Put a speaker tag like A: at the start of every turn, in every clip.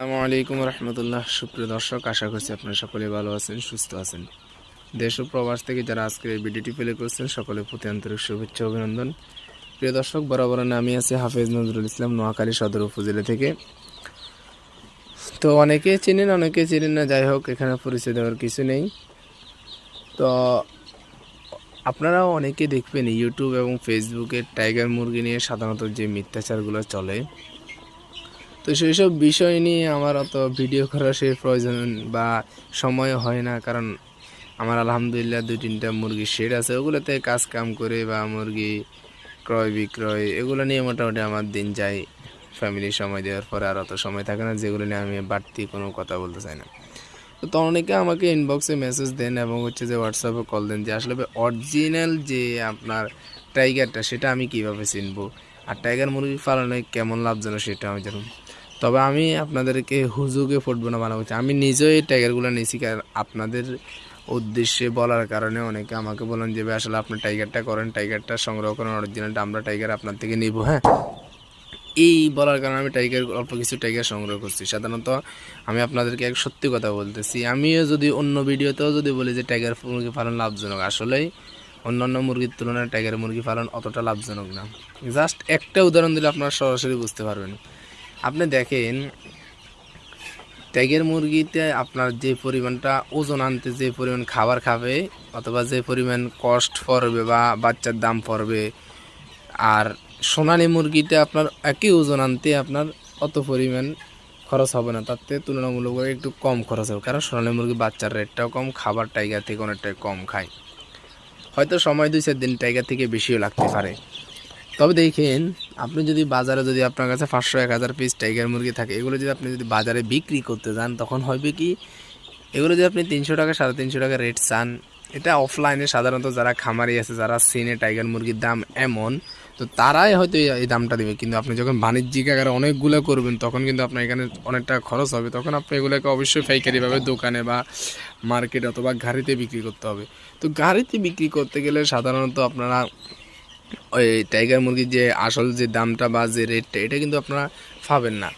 A: আসসালামু আলাইকুম রহমতুল্লাহ। সুপ্রিয় দর্শক, আশা করছি আপনারা সকলে ভালো আছেন, সুস্থ আছেন। দেশ ও প্রবাস থেকে যারা আজকের এই ভিডিওটি প্লে করছেন, সকলের প্রতি আন্তরিক শুভেচ্ছা অভিনন্দন। প্রিয় দর্শক, বরাবর আমি আছি হাফেজ নজরুল ইসলাম, নোয়াখালী সদর উপজেলা থেকে। তো অনেকে চেনেন অনেকে চেনেন না, যাই হোক, এখানে পরিচয় দেওয়ার কিছু নেই। তো আপনারাও অনেকে দেখবেন, ইউটিউব এবং ফেসবুকে টাইগার মুরগি নিয়ে সাধারণত যে মিথ্যাচারগুলো চলে তো সেই সব বিষয় নিয়ে আমার অত ভিডিও করার সেই প্রয়োজন বা সময় হয় না। কারণ আমার আলহামদুলিল্লাহ দুই তিনটা মুরগির শেড আছে। ওগুলোতে কাজ কাম করে বা মুরগি ক্রয়, বিক্রয় এগুলো নিয়ে মোটামুটি আমার দিন যায়। ফ্যামিলির সময় দেওয়ার পরে আর অত সময় থাকে না, যেগুলো নিয়ে আমি বাড়তি কোনো কথা বলতে চাই না। তো অনেকে আমাকে ইনবক্সে মেসেজ দেন এবং হচ্ছে যে হোয়াটসঅ্যাপে কল দেন যে, আসলে অরিজিনাল যে আপনার টাইগারটা সেটা আমি কীভাবে চিনবো? আর টাইগার মুরগি পালনে কেমন লাভজনক সেটা আমি জানব। তবে আমি আপনাদেরকে হুজুগে ফুটবল না বানাবো। আমি নিজেও এই টাইগারগুলো নিয়েছি, কারণ আপনাদের উদ্দেশ্যে বলার কারণে অনেকে আমাকে বলেন যে আসলে আপনি টাইগারটা করেন, টাইগারটা সংগ্রহ করেন অরিজিনালটা আমরা টাইগার আপনার থেকে নিব। হ্যাঁ এই বলার কারণে আমি টাইগার, অল্প কিছু টাইগার সংগ্রহ করছি। সাধারণত আমি আপনাদেরকে এক সত্যি কথা বলতেছি, আমিও যদি অন্য ভিডিওতেও যদি বলি যে, টাইগার মুরগি পালন লাভজনক, আসলেই অন্যান্য মুরগির তুলনায় টাইগার মুরগি পালন অতটা লাভজনক না। জাস্ট একটা উদাহরণ দিলে আপনারা সরাসরি বুঝতে পারবেন। আপনি দেখেন টাইগার মুরগিতে আপনার যে পরিমাণটা ওজন আনতে, যে পরিমাণ খাবার খাবে, অথবা যে পরিমাণ কষ্ট পড়বে বা বাচ্চার দাম পড়বে, আর সোনালি মুরগিতে আপনার একই ওজন আনতে আপনার অত পরিমাণ খরচ হবে না। তাতে তুলনামূলকভাবে একটু কম খরচ হবে, কারণ সোনালি মুরগি বাচ্চার রেটটাও কম, খাবার টাইগার থেকে অনেকটাই কম খায়। হয়তো সময় দুই চার দিন টাইগার থেকে বেশিও লাগতে পারে। তবে দেখেন, আপনি যদি বাজারে যদি আপনার কাছে পাঁচশো, এক হাজার পিস টাইগার মুরগি থাকে, এগুলো যদি আপনি যদি বাজারে বিক্রি করতে যান, তখন হবে কি, এগুলো যদি আপনি তিনশো টাকা, সাড়ে তিনশো টাকা রেট চান, এটা অফলাইনে সাধারণত যারা খামারি আছে, যারা সিনে টাইগার মুরগির দাম এমন, তো তারাই হয়তো এই- দামটা দেবে। কিন্তু আপনি যখন বাণিজ্যিক আকারে অনেকগুলো করবেন, তখন কিন্তু আপনার এখানে অনেক টাকা খরচ হবে। তখন আপনি এগুলোকে অবশ্যই পাইকারিভাবে দোকানে বা মার্কেট অথবা গাড়িতে বিক্রি করতে হবে। তো গাড়িতে বিক্রি করতে গেলে সাধারণত আপনারা ওই টাইগার মুরগির যে আসল যে দামটা বা যে রেটটা এটা কিন্তু আপনারা পাবেন না।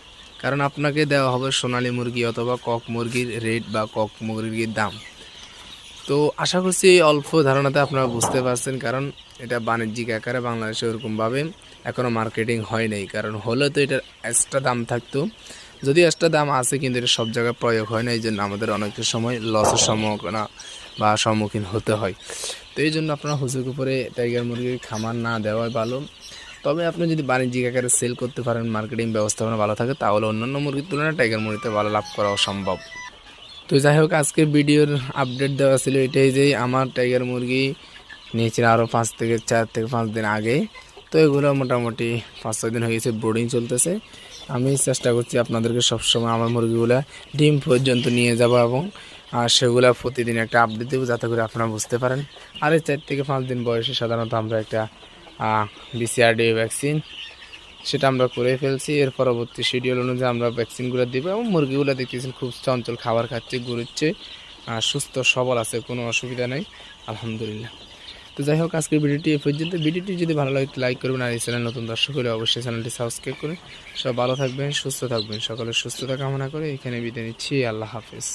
A: কারণ আপনাকে দেওয়া হবে সোনালী মুরগি অথবা কক মুরগির রেট বা কক মুরগির দাম। তো আশা করছি এই অল্প ধারণাতে আপনারা বুঝতে পারছেন, কারণ এটা বাণিজ্যিক আকারে বাংলাদেশে ওরকমভাবে এখনও মার্কেটিং হয় নাই। কারণ হলে তো এটার এক্সট্রা দাম থাকতো। যদি এক্সট্রা দাম আছে, কিন্তু এটা সব জায়গায় প্রয়োগ হয় না, এই জন্য আমাদের অনেক সময় লসের সম্মুখীন বা সম্মুখীন হতে হয়। তো এই জন্য আপনারা হুজুর উপরে টাইগার মুরগির খামার না দেওয়াই ভালো। তবে আপনি যদি বাণিজ্যিক আকারে সেল করতে পারেন মার্কেটিং ব্যবস্থাপনা ভালো থাকে, তাহলে অন্যান্য মুরগির তুলনায় টাইগার মুরগিতে ভালো লাভ করাও সম্ভব তো যাই হোক আজকে ভিডিওর আপডেট দেওয়া ছিল এটাই যে, আমার টাইগার মুরগি নিয়েছিল আরও পাঁচ থেকে চার থেকে পাঁচ দিন আগে। তো এগুলো মোটামুটি পাঁচ ছয় দিন হয়ে গেছে ব্রোডিং চলতেছে। আমি চেষ্টা করছি আপনাদেরকে সবসময় আমার মুরগিগুলো ডিম পর্যন্ত নিয়ে যাব এবং আর সেগুলো প্রতিদিন একটা আপডেট দেবো যাতে করে আপনারা বুঝতে পারেন। আর এই চার থেকে পাঁচ দিন বয়সে সাধারণত আমরা একটা বিসিআরডি ভ্যাকসিন সেটা আমরা করে ফেলছি। এর পরবর্তী শিডিউল অনুযায়ী আমরা ভ্যাকসিনগুলো দিব এবং মুরগিগুলো দেখতেছেন খুব চঞ্চল খাবার খাচ্ছে আর সুস্থ, সবল আছে, কোনো অসুবিধা নেই, আলহামদুলিল্লাহ। তো যাই হোক, আজকের ভিডিওটি এ পর্যন্ত। ভিডিওটি যদি ভালো লাগে লাইক করবেন আর এই চ্যানেল নতুন দর্শক হলে অবশ্যই চ্যানেলটি সাবস্ক্রাইব করে সব ভালো থাকবেন, সুস্থ থাকবেন। সকলের সুস্থতা কামনা করে এখানে বিদায় নিচ্ছি। আল্লাহ হাফেজ।